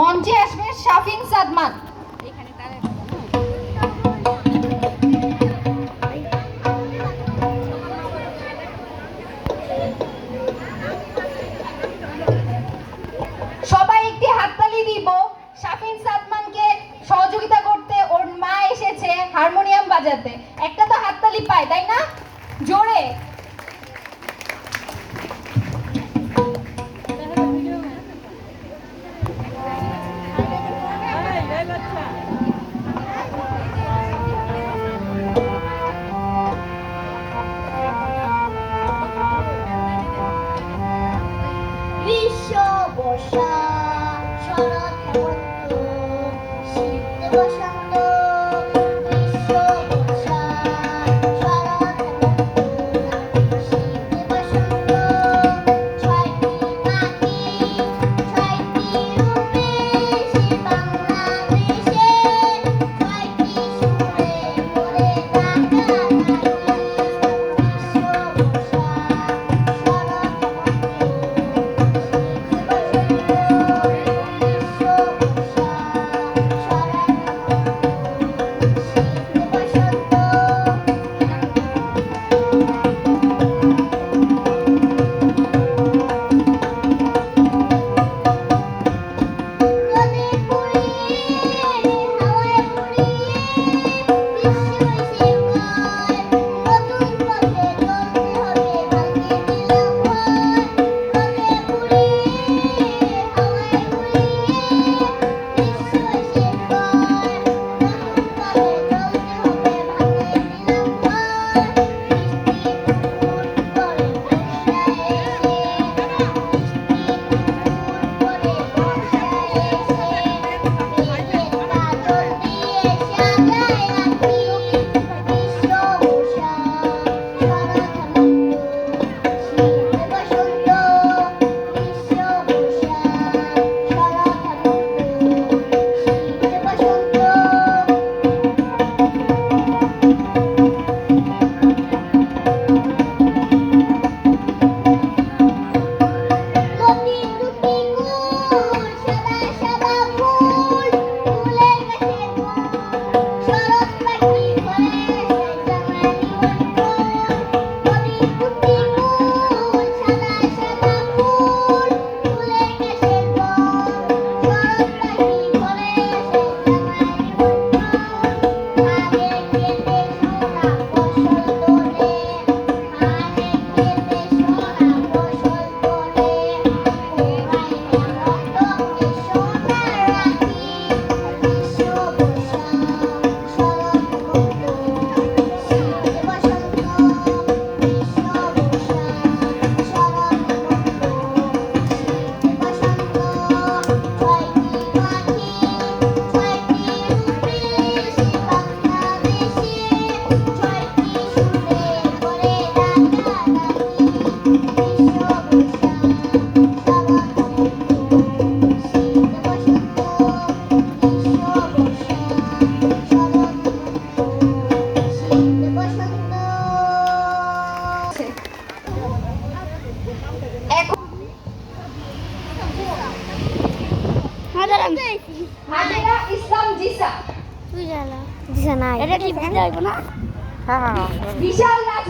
মঞ্চে আসবে শাফিন সাদমান। সবাই একটি হাততালি দিব। শাফিন সাদমানকে সহযোগিতা করতে ওর মা এসেছে হারমোনিয়াম বাজাতে। একটা তো হাততালি পায়, তাই না? জোরে। รถค่ะ এখন হাজেরা ইসলাম জিসা। এটা কি না? বিশাল রাজ